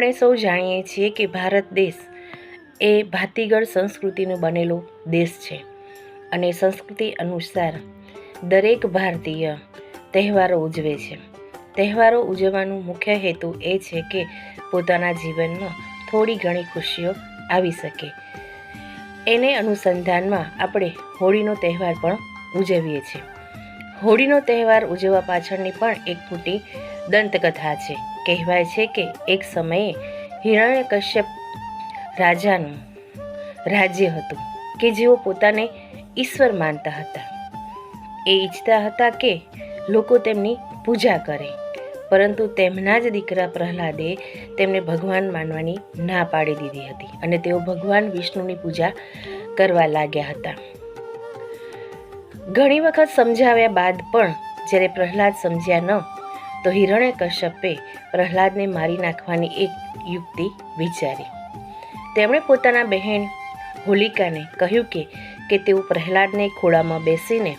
આપણે સૌ જાણીએ છીએ કે ભારત દેશ એ ભાતીગળ સંસ્કૃતિનો બનેલો દેશ છે અને સંસ્કૃતિ અનુસાર દરેક ભારતીય તહેવારો ઉજવે છે. તહેવારો ઉજવવાનો મુખ્ય હેતુ એ છે કે પોતાના જીવનમાં થોડી ઘણી ખુશીઓ આવી શકે. એને અનુસંધાનમાં આપણે હોળીનો તહેવાર પણ ઉજવીએ છીએ. હોળીનો તહેવાર ઉજવવા પાછળની પણ એક મોટી દંતકથા છે. કહેવાય છે કે એક સમયે હિરણ્યકશ્યપ રાજાનું રાજ્ય હતું કે જેઓ પોતાને ઈશ્વર માનતા હતા. એ ઈચ્છતા હતા કે લોકો તેમની પૂજા કરે, પરંતુ તેમના જ દીકરા પ્રહલાદે તેમને ભગવાન માનવાની ના પાડી દીધી હતી અને તેઓ ભગવાન વિષ્ણુની પૂજા કરવા લાગ્યા હતા. ઘણી વખત સમજાવ્યા બાદ પણ જ્યારે પ્રહલાદ સમજ્યા ન તો હિરણ્ય કશ્યપે પ્રહલાદને મારી નાખવાની એક યુક્તિ વિચારી. તેમણે પોતાના બહેન હોલિકાને કહ્યું કે કે તેઓ પ્રહલાદને ખોળામાં બેસીને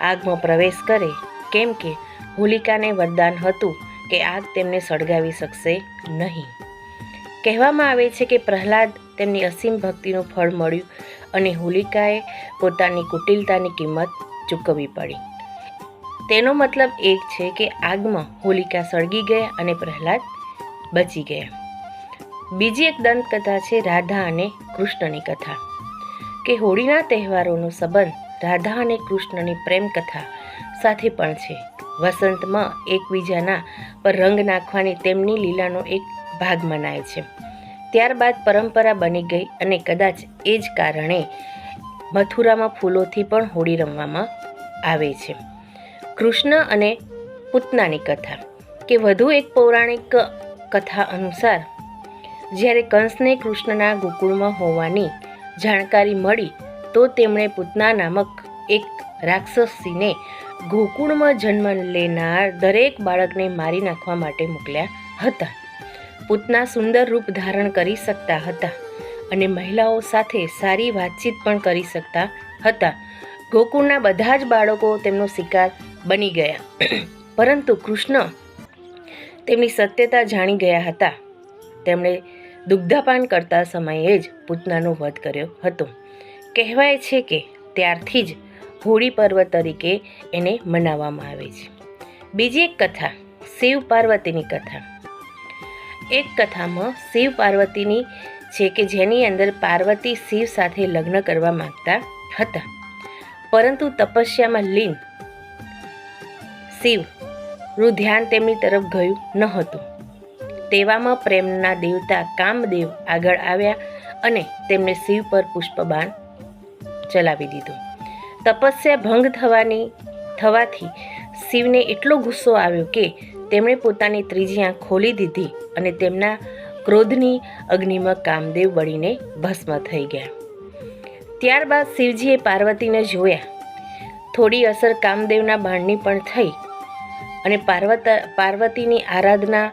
આગમાં પ્રવેશ કરે, કેમ કે હોલિકાને વરદાન હતું કે આગ તેમને સળગાવી શકશે નહીં. કહેવામાં આવે છે કે પ્રહલાદ તેમની અસીમ ભક્તિનું ફળ મળ્યું અને હોલિકાએ પોતાની કુટિલતાની કિંમત ચૂકવવી પડી. તેનો મતલબ એક છે કે આગમાં હોલિકા સળગી ગયા અને પ્રહલાદ બચી ગયા. બીજી એક દંતકથા છે રાધા અને કૃષ્ણની કથા, કે હોળીના તહેવારોનો સંબંધ રાધા અને કૃષ્ણની પ્રેમ કથા સાથે પણ છે. વસંતમાં એકબીજાના પર રંગ નાખવાની તેમની લીલાનો એક ભાગ મનાય છે. ત્યારબાદ પરંપરા બની ગઈ અને કદાચ એ જ કારણે મથુરામાં ફૂલોથી પણ હોળી રમવામાં આવે છે. કૃષ્ણ અને પૂતનાની કથા, કે વધુ એક પૌરાણિક કથા અનુસાર, જ્યારે કંસને કૃષ્ણના ગોકુળમાં હોવાની જાણકારી મળી, તો તેમણે પૂતના નામક એક રાક્ષસીને ગોકુળમાં જન્મ લેનાર દરેક બાળકને મારી નાખવા માટે મોકલ્યા હતા. પૂતના સુંદર રૂપ ધારણ કરી શકતા હતા અને મહિલાઓ સાથે સારી વાતચીત પણ કરી શકતા હતા. ગોકુળના બધા જ બાળકો તેમનો શિકાર બની ગયા. પરંતુ કૃષ્ણ તેમની સત્યતા જાણી ગયા હતા. તેમણે દુગ્ધાપાન કરતા સમયે જ પૂતનાનો વધ કર્યો હતો. કહેવાય છે કે ત્યારથી જ હોળી પર્વ તરીકે એને મનાવવામાં આવે છે. બીજી એક કથા, શિવ પાર્વતીની કથા. એક કથામાં શિવ પાર્વતીની છે કે જેની અંદર પાર્વતી શિવ સાથે લગ્ન કરવા માગતા હતા. પરંતુ તપસ્યામાં લીન શિવનું ધ્યાન તેમની તરફ ગયું ન હતું. તેવામાં પ્રેમના દેવતા કામદેવ આગળ આવ્યા અને તેમણે શિવ પર પુષ્પબાણ ચલાવી દીધું. તપસ્યા ભંગ થવાની, થવાથી શિવને એટલો ગુસ્સો આવ્યો કે તેમણે પોતાની ત્રીજી આંખ ખોલી દીધી અને તેમના ક્રોધની અગ્નિમાં કામદેવ બળીને ભસ્મ થઈ ગયા. ત્યારબાદ શિવજીએ પાર્વતીને જોયા. થોડી અસર કામદેવના બાણની પણ થઈ અને પાર્વત, પાર્વતીની આરાધના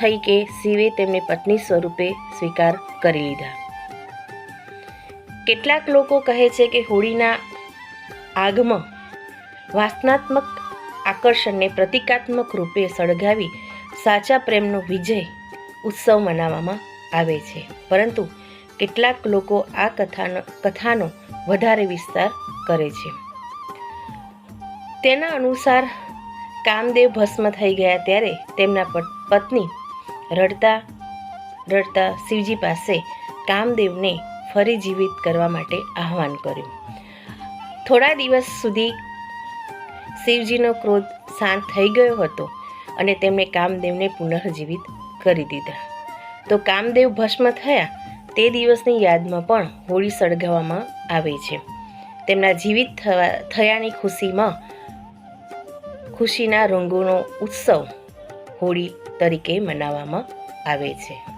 થઈ કે શિવે તેમને પત્ની સ્વરૂપે સ્વીકાર કરી લીધા. કેટલાક લોકો કહે છે કે હોળીના આગમાં વાસનાત્મક આકર્ષણને પ્રતિકાત્મક રૂપે સળગાવી સાચા પ્રેમનો વિજય ઉત્સવ મનાવવામાં આવે છે. પરંતુ કેટલાક લોકો આ કથાનો કથાનો વધારે વિસ્તાર કરે છે. તેના અનુસાર કામદેવ ભસ્મ થઈ ગયા ત્યારે તેમના પત્ની રડતા રડતા શિવજી પાસે કામદેવને ફરી જીવિત કરવા માટે આહવાન કર્યું. થોડા દિવસ સુધી શિવજીનો ક્રોધ શાંત થઈ ગયો હતો અને તેમણે કામદેવને પુનઃજીવિત કરી દીધા. તો કામદેવ ભસ્મ થયા તે દિવસની યાદમાં પણ હોળી સળગાવવામાં આવે છે. તેમના જીવિત થવા, થયાની ખુશીમાં ખુશીના રંગોનો ઉત્સવ હોળી તરીકે મનાવવામાં આવે છે.